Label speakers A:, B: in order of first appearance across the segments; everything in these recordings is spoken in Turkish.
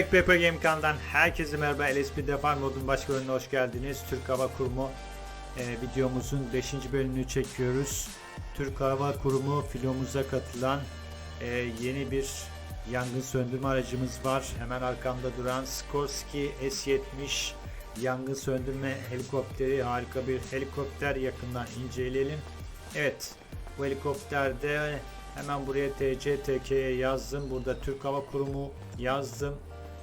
A: Black Pepper Game kanalından herkese merhaba. LSP Defar modun başka bölümüne hoş geldiniz. Türk Hava Kurumu e, videomuzun 5. bölümünü çekiyoruz. Türk Hava Kurumu filomuza katılan e, yeni bir yangın söndürme aracımız var. Hemen arkamda duran Skorsky S-70 yangın söndürme helikopteri. Harika bir helikopter. Yakından inceleyelim. Evet bu helikopterde hemen buraya TCTK'ye yazdım. Burada Türk Hava Kurumu yazdım.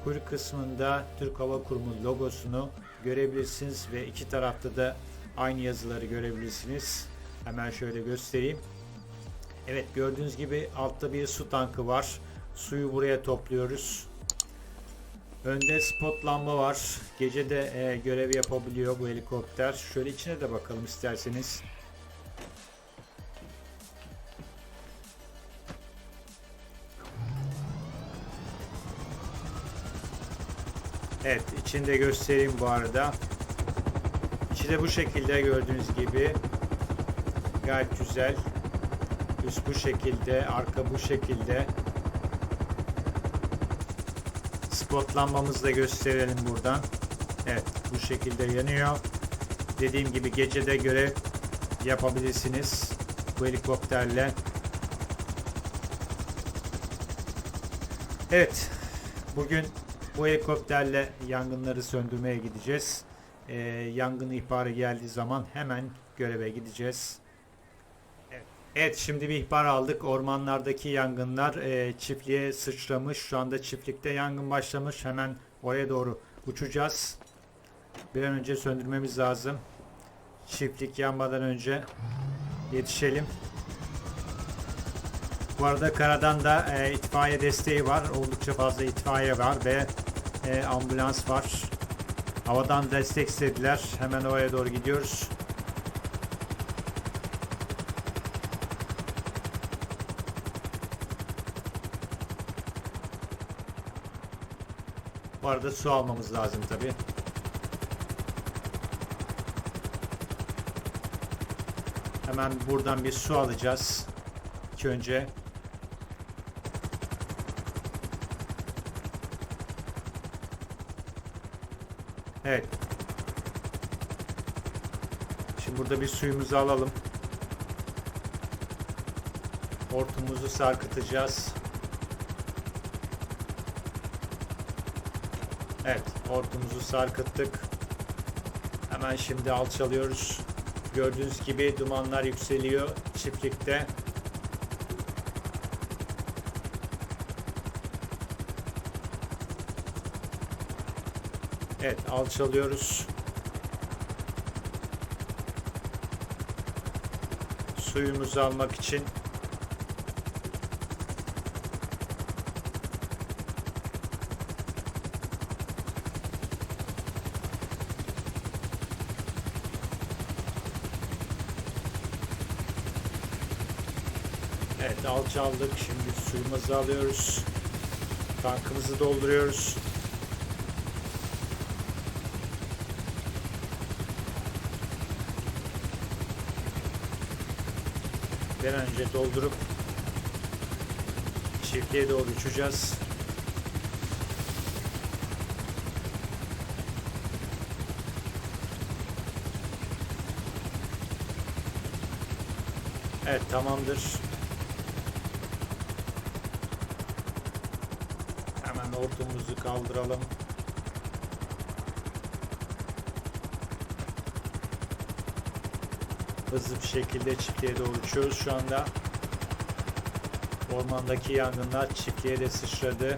A: Kuyruk kısmında Türk Hava Kurumu logosunu görebilirsiniz ve iki tarafta da aynı yazıları görebilirsiniz. Hemen şöyle göstereyim. Evet gördüğünüz gibi altta bir su tankı var. Suyu buraya topluyoruz. Önde spot lamba var. Gece de e, görev yapabiliyor bu helikopter. Şöyle içine de bakalım isterseniz. Evet içinde göstereyim bu arada. İçi de bu şekilde gördüğünüz gibi. Gayet güzel. Üst bu şekilde, arka bu şekilde. Spot da gösterelim buradan. Evet bu şekilde yanıyor. Dediğim gibi gecede görev yapabilirsiniz bu helikopterle. Evet bugün bu helikopterle yangınları söndürmeye gideceğiz. Ee, yangın ihbarı geldiği zaman hemen göreve gideceğiz. Evet. Evet şimdi bir ihbar aldık. Ormanlardaki yangınlar e, çiftliğe sıçramış. Şu anda çiftlikte yangın başlamış. Hemen oraya doğru uçacağız. Bir an önce söndürmemiz lazım. Çiftlik yanmadan önce yetişelim. Bu arada karadan da e, itfaiye desteği var. Oldukça fazla itfaiye var ve e, ambulans var. Havadan destek istediler. Hemen oraya doğru gidiyoruz. Bu arada su almamız lazım tabi. Hemen buradan bir su alacağız. İlk önce. Evet. Şimdi burada bir suyumuzu alalım. Hortumumuzu sarkıtacağız. Evet, hortumumuzu sarkıttık. Hemen şimdi alçalıyoruz. Gördüğünüz gibi dumanlar yükseliyor çiftlikte. Evet, alçalıyoruz. Suyumuzu almak için Evet alçaldık. Şimdi suyumuzu alıyoruz. Tankımızı dolduruyoruz. Bir önce doldurup çiftliğe doğru uçacağız. Evet tamamdır. Hemen hortumumuzu kaldıralım. Hızlı bir şekilde çiftliğe doğru uçuyoruz şu anda. Ormandaki yangınlar çiftliğe de sıçradı.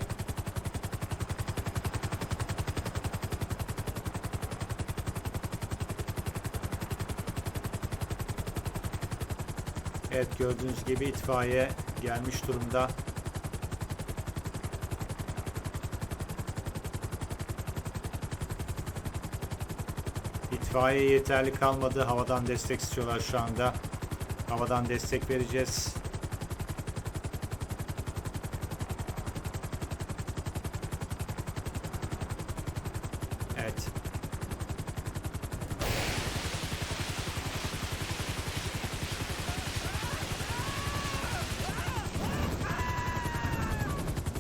A: Evet gördüğünüz gibi itfaiye gelmiş durumda. İtfaiye yeterli kalmadı. Havadan destek istiyorlar şu anda. Havadan destek vereceğiz. Evet.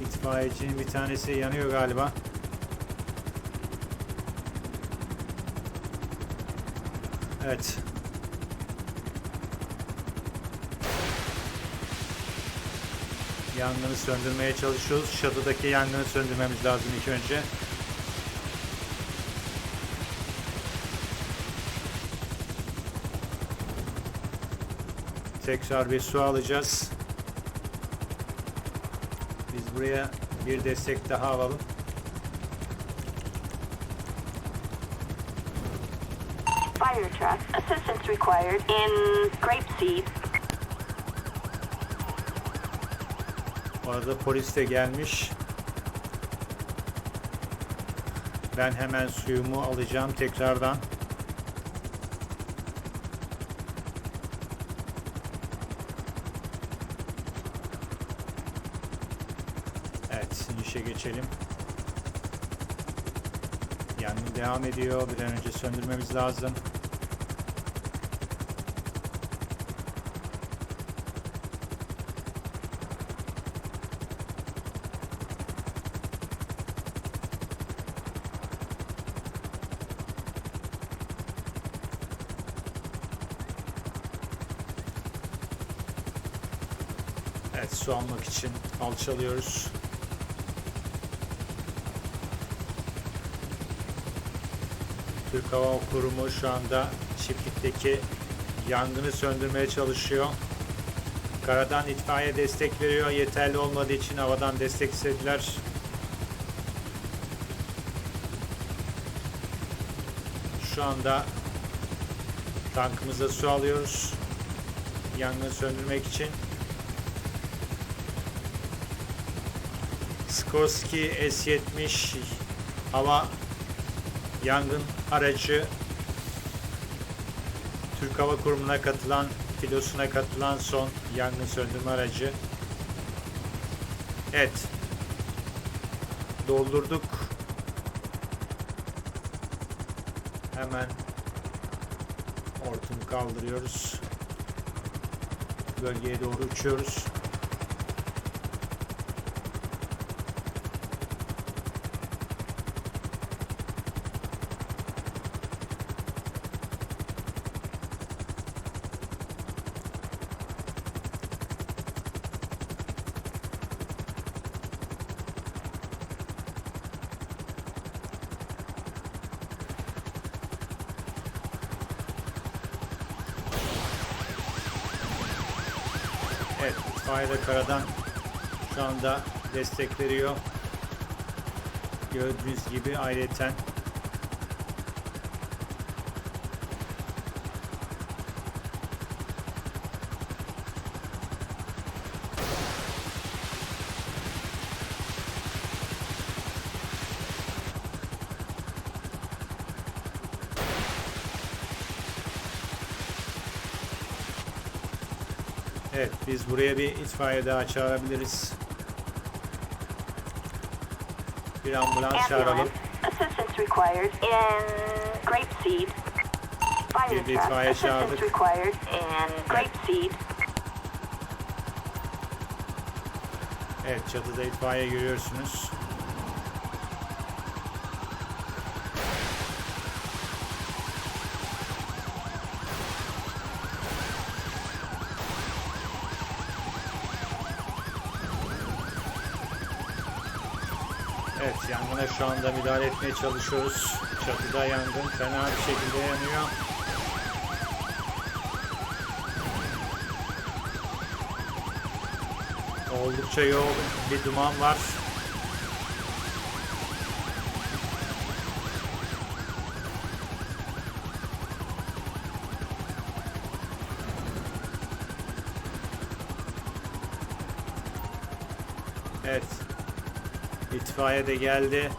A: İtfaiyecinin bir tanesi yanıyor galiba. Evet. Yangını söndürmeye çalışıyoruz. Çatıdaki yangını söndürmemiz lazım ilk önce. Tekrar bir su alacağız. Biz buraya bir destek daha alalım.
B: Fire truck. Assistance required in Grapeseed.
A: Bu arada polis de gelmiş. Ben hemen suyumu alacağım tekrardan. Evet, inişe geçelim. Yangın devam ediyor. Bir an önce söndürmemiz lazım. Evet, su almak için alçalıyoruz. Türk Hava Kurumu şu anda çiftlikteki yangını söndürmeye çalışıyor. Karadan itfaiye destek veriyor. Yeterli olmadığı için havadan destek istediler. Şu anda tankımıza su alıyoruz. Yangını söndürmek için. Skorsky S-70 hava yangın aracı Türk Hava Kurumu'na katılan filosuna katılan son yangın söndürme aracı. Evet. Doldurduk. Hemen hortumu kaldırıyoruz. Bölgeye doğru uçuyoruz. De karadan şu anda destek veriyor. Gördüğünüz gibi ayrıyeten buraya bir itfaiye daha çağırabiliriz. Bir ambulans çağıralım. Bir itfaiye çağırdık. Evet, çatıda itfaiye görüyorsunuz. Şu anda müdahale etmeye çalışıyoruz. Çatıda yangın fena bir şekilde yanıyor. Oldukça yoğun bir duman var. Evet. İtfaiye de geldi.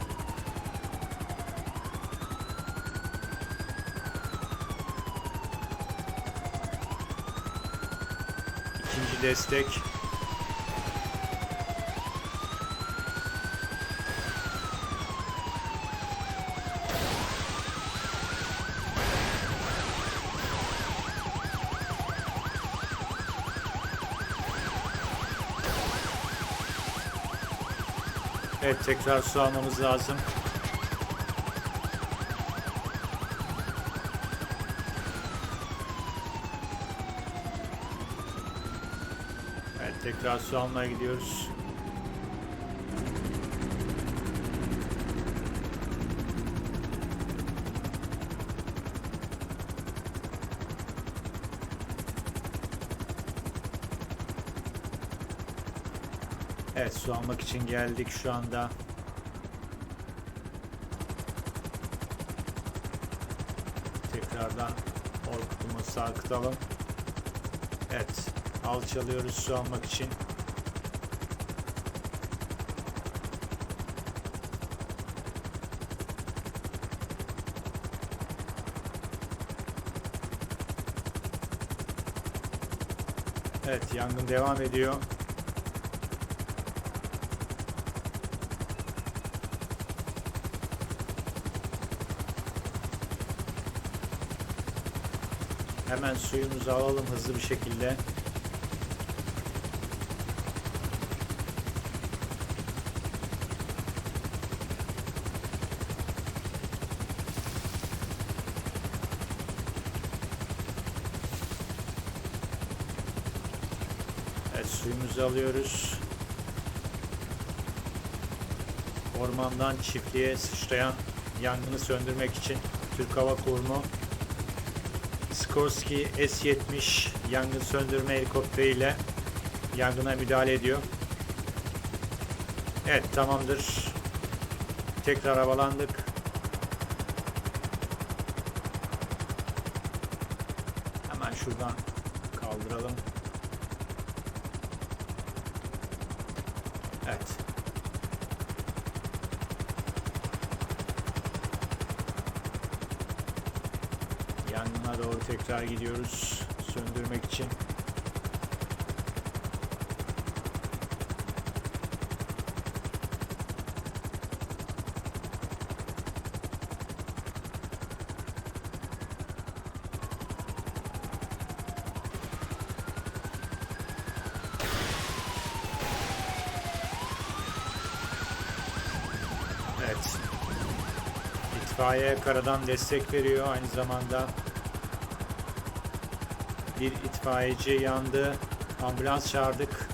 A: Destek. Evet tekrar su almamız lazım. Tekrar su almaya gidiyoruz. Evet su almak için geldik şu anda. Tekrardan orkutumu sarkıtalım. Evet alçalıyoruz su almak için. Evet yangın devam ediyor. Hemen suyumuzu alalım hızlı bir şekilde. Evet suyumuzu alıyoruz. Ormandan çiftliğe sıçrayan yangını söndürmek için Türk Hava Kurumu Skorsky S-70 yangın söndürme helikopteriyle yangına müdahale ediyor. Evet tamamdır. Tekrar havalandık. Hemen şuradan kaldıralım. Evet. Yangına doğru tekrar gidiyoruz söndürmek için. Evet. İtfaiye karadan destek veriyor aynı zamanda. Bir itfaiyeci yandı. Ambulans çağırdık.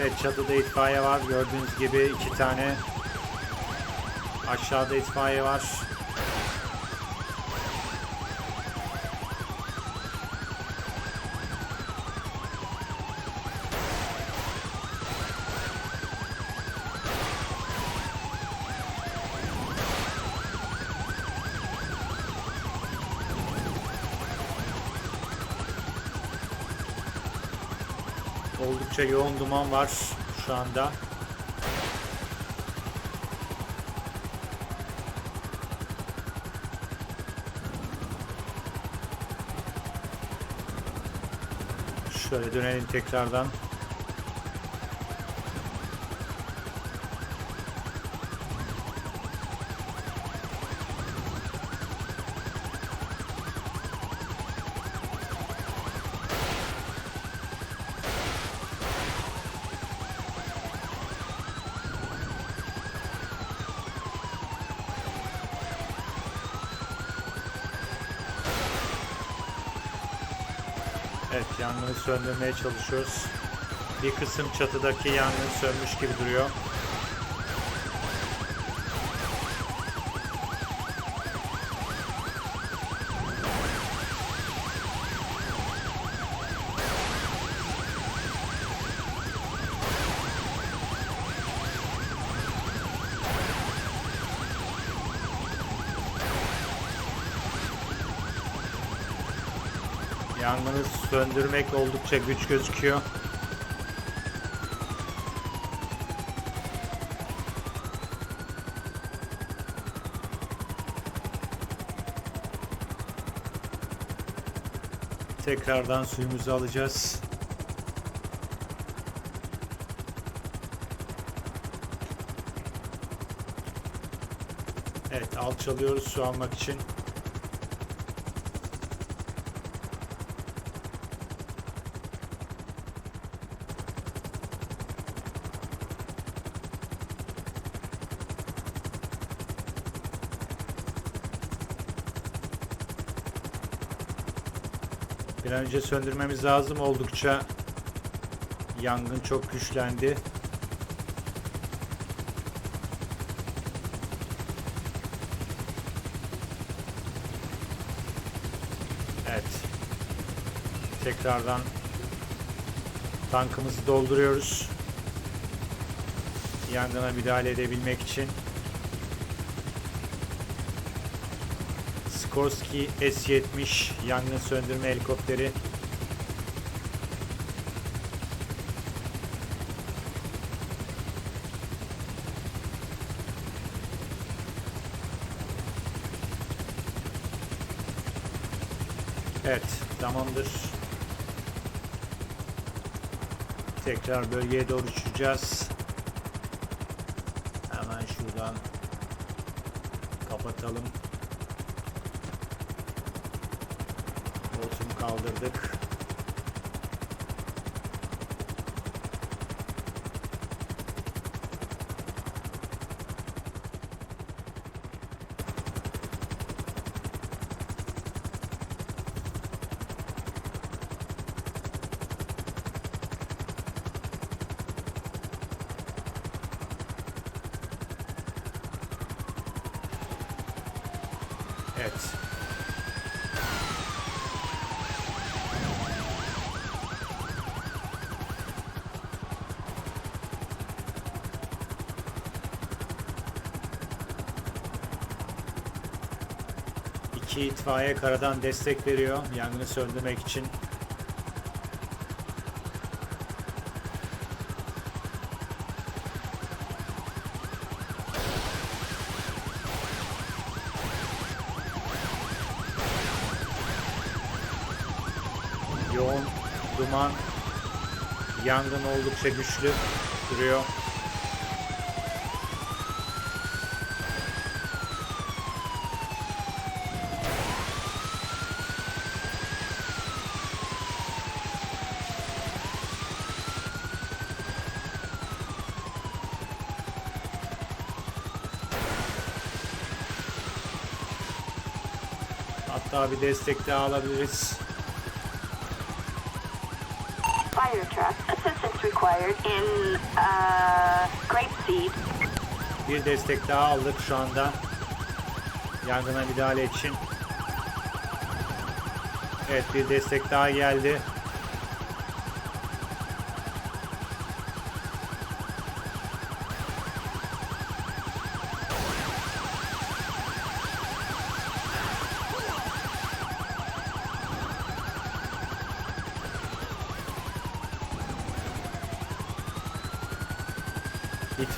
A: Evet çatıda itfaiye var. Gördüğünüz gibi iki tane. Aşağıda itfaiye var. Oldukça yoğun duman var şu anda. Şöyle dönelim tekrardan. Yangını söndürmeye çalışıyoruz. Bir kısım çatıdaki yangın sönmüş gibi duruyor. Yangını söndürmek oldukça güç gözüküyor. Tekrardan suyumuzu alacağız. Evet alçalıyoruz su almak için. Önce söndürmemiz lazım oldukça yangın çok güçlendi. Evet. Tekrardan tankımızı dolduruyoruz. Yangına müdahale edebilmek için. Skorsky S-70 yangın söndürme helikopteri. Evet, tamamdır. Tekrar bölgeye doğru uçacağız. Hemen şuradan kapatalım. Hortumu kaldırdık. Evet. İki itfaiye karadan destek veriyor yangını söndürmek için. Yoğun duman, yangın oldukça güçlü duruyor. Hatta bir destek daha alabiliriz.
B: Fire truck. Assistance required in uh, Grapeseed.
A: Bir destek daha aldık şu anda. Yangına müdahale için. Evet bir destek daha geldi.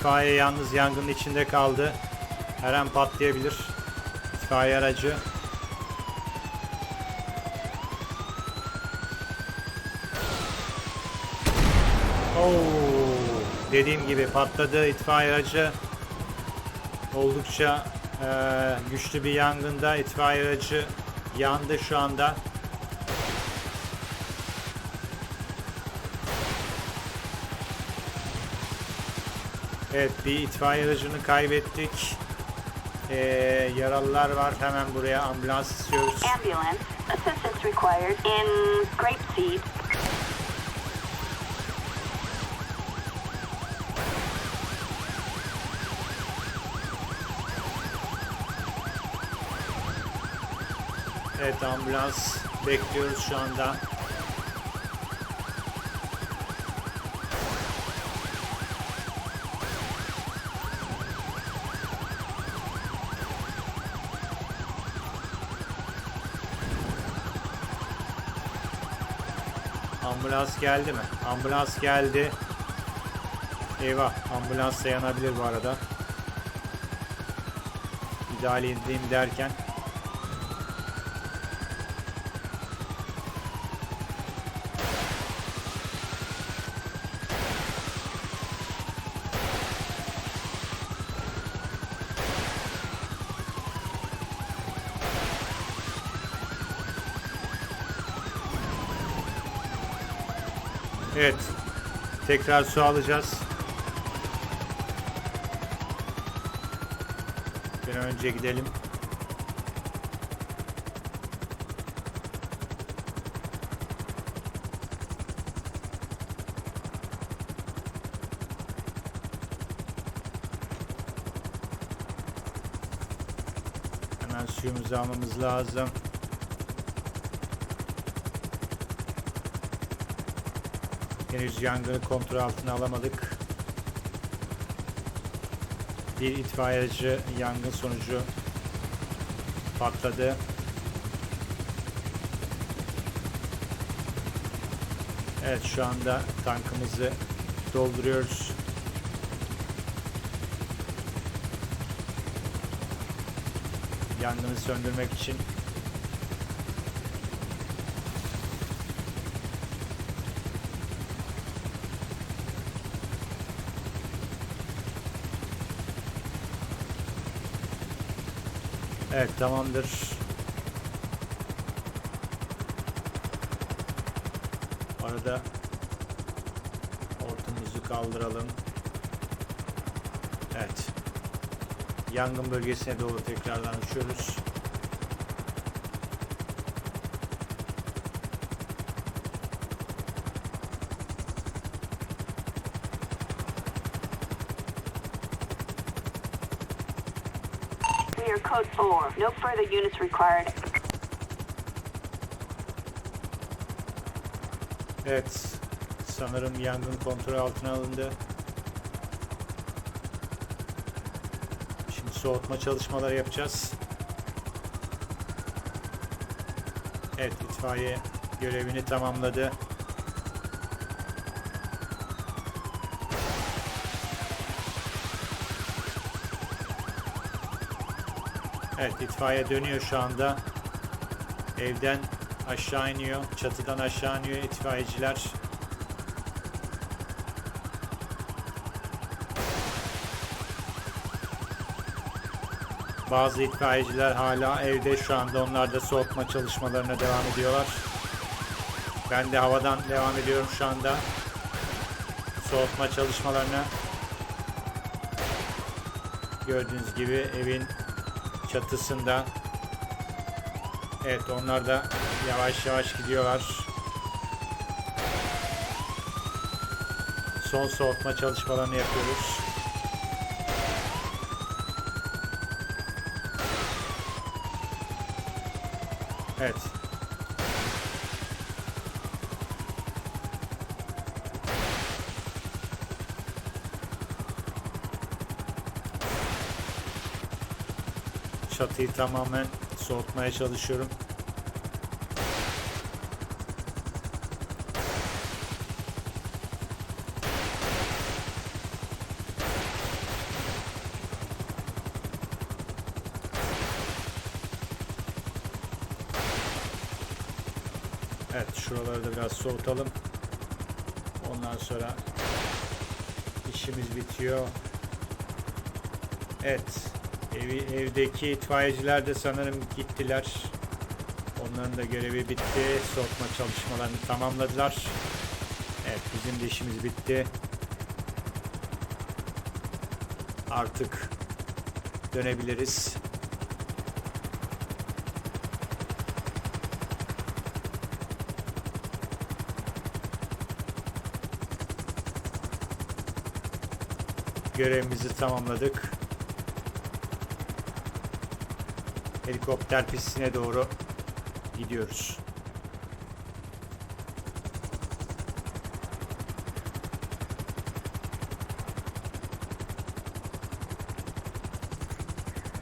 A: İtfaiye yalnız yangının içinde kaldı. Her an patlayabilir. İtfaiye aracı. Oo, dediğim gibi patladı itfaiye aracı. Oldukça eee, güçlü bir yangında itfaiye aracı yandı şu anda. Evet bir itfaiye aracını kaybettik. Ee, yaralılar var. Hemen buraya ambulans istiyoruz.
B: Ambulance. Assistance required in Grapeseed.
A: Evet ambulans bekliyoruz şu anda. Ambulans geldi mi? Ambulans geldi. Eyvah ambulans da yanabilir bu arada. Müdahale edeyim derken. Evet. Tekrar su alacağız. Bir önce gidelim. Hemen suyumuzu almamız lazım. Henüz yangını kontrol altına alamadık. Bir itfaiyeci yangın sonucu patladı. Evet şu anda tankımızı dolduruyoruz. Yangını söndürmek için Evet tamamdır. Arada hortumumuzu kaldıralım. Evet. Yangın bölgesine doğru tekrardan uçuyoruz.
B: Code 4. No further units required.
A: Evet. Sanırım yangın kontrol altına alındı. Şimdi soğutma çalışmaları yapacağız. Evet itfaiye görevini tamamladı. Evet itfaiye dönüyor şu anda. Evden aşağı iniyor. Çatıdan aşağı iniyor itfaiyeciler. Bazı itfaiyeciler hala evde şu anda onlar da soğutma çalışmalarına devam ediyorlar. Ben de havadan devam ediyorum şu anda. Soğutma çalışmalarına. Gördüğünüz gibi evin çatısında. Evet onlar da yavaş yavaş gidiyorlar. Son soğutma çalışmalarını yapıyoruz. Evet. Çatıyı tamamen soğutmaya çalışıyorum. Evet şuraları da biraz soğutalım. Ondan sonra işimiz bitiyor. Evet. Evi, evdeki itfaiyeciler de sanırım gittiler. Onların da görevi bitti. Soğutma çalışmalarını tamamladılar. Evet bizim de işimiz bitti. Artık dönebiliriz. Görevimizi tamamladık. Helikopter pistine doğru gidiyoruz.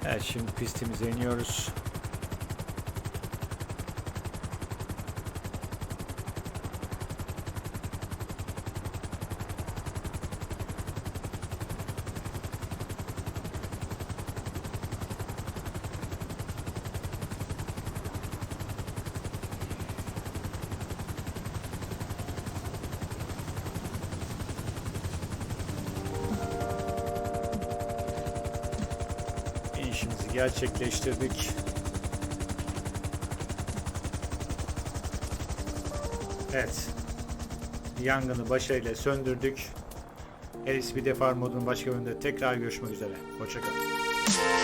A: Evet şimdi pistimize iniyoruz. Gerçekleştirdik. Evet. yangını başarıyla söndürdük. LSP Defar modunun başka bölümünde tekrar görüşmek üzere. Hoşçakalın.